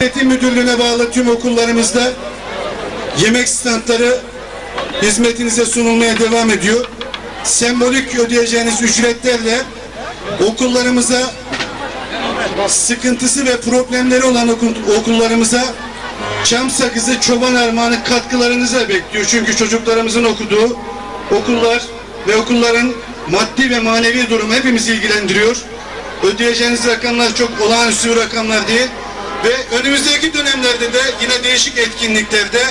Eğitim Müdürlüğü'ne bağlı tüm okullarımızda yemek standları hizmetinize sunulmaya devam ediyor. Sembolik ödeyeceğiniz ücretlerle okullarımıza sıkıntısı ve problemleri olan okul- okullarımıza çam sakızı, çoban armağanı katkılarınızı bekliyor. Çünkü çocuklarımızın okuduğu okullar ve okulların maddi ve manevi durumu hepimizi ilgilendiriyor. Ödeyeceğiniz rakamlar çok olağanüstü rakamlar değil. Ve önümüzdeki dönemlerde de yine değişik etkinliklerde,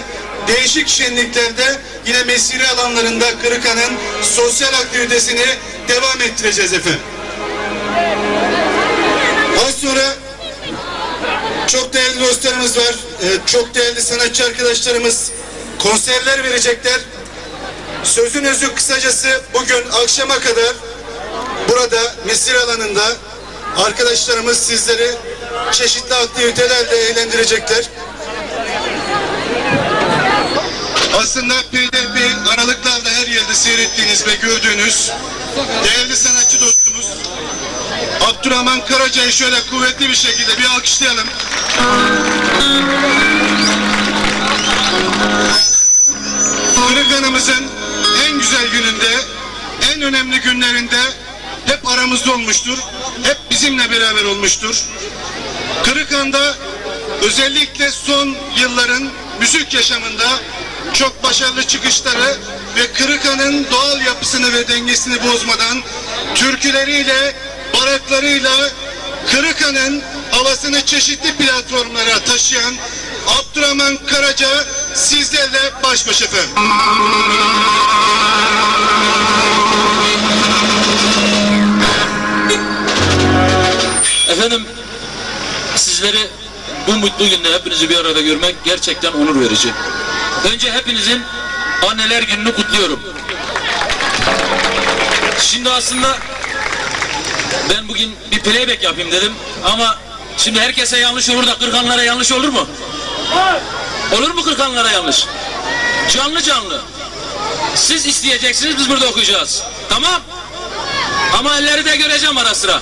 değişik şenliklerde yine mesire alanlarında Kırıkan'ın sosyal aktivitesini devam ettireceğiz efendim. Az sonra çok değerli dostlarımız var. Ee, Çok değerli sanatçı arkadaşlarımız konserler verecekler. Sözün özü kısacası bugün akşama kadar burada mesir alanında arkadaşlarımız sizleri çeşitli aktivitelerle eğlendirecekler. Aslında peyderpey aralıklarla her yerde seyrettiğiniz ve gördüğünüz değerli sanatçı dostumuz Abdurrahman Karaca'yı şöyle kuvvetli bir şekilde bir alkışlayalım. Kırıkhan'ımızın en güzel gününde, en önemli günlerinde hep aramızda olmuştur. Hep bizimle beraber olmuştur. Kırıkhan'da özellikle son yılların müzik yaşamında çok başarılı çıkışları ve Kırıkhan'ın doğal yapısını ve dengesini bozmadan türküleriyle, baraklarıyla Kırıkhan'ın havasını çeşitli platformlara taşıyan Abdurrahman Karaca sizlerle baş başa efendim. Efendim sizleri bu mutlu günde hepinizi bir arada görmek gerçekten onur verici. Önce hepinizin anneler gününü kutluyorum. Şimdi aslında ben bugün bir playback yapayım dedim ama şimdi herkese yanlış olur da kırkanlara yanlış olur mu? Olur mu kırkanlara yanlış? Canlı canlı. Siz isteyeceksiniz biz burada okuyacağız. Tamam? Ama elleri de göreceğim ara sıra.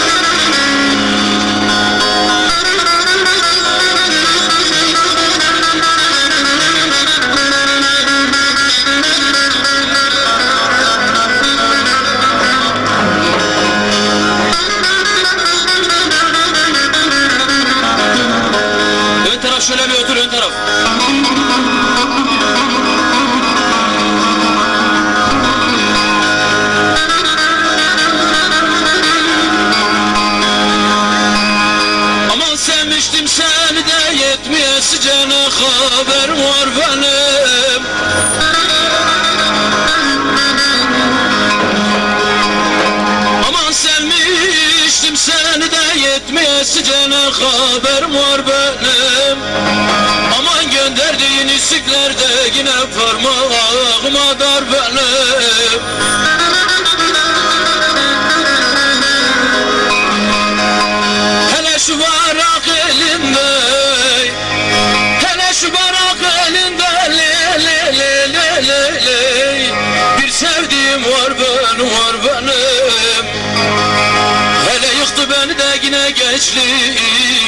haber var benim. Aman gönderdiğin isiklerde yine parmağıma dar benim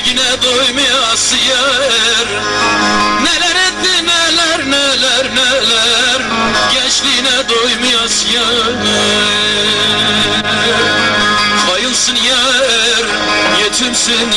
Yine doymayası yer. Neler etti neler neler neler Gençliğine doymayası yer. Bayılsın yer Yetimsin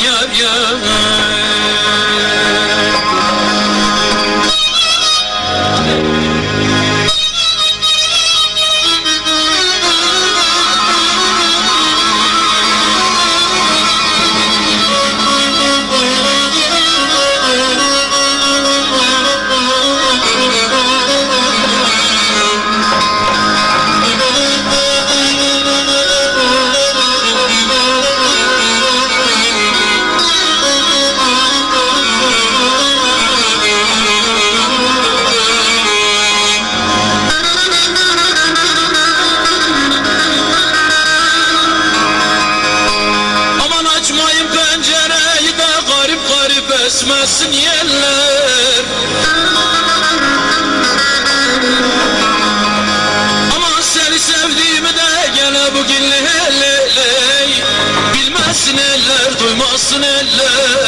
esmesin yerler. Aman seni sevdiğimi de gene bugün ley ley Bilmezsin eller duymasın eller.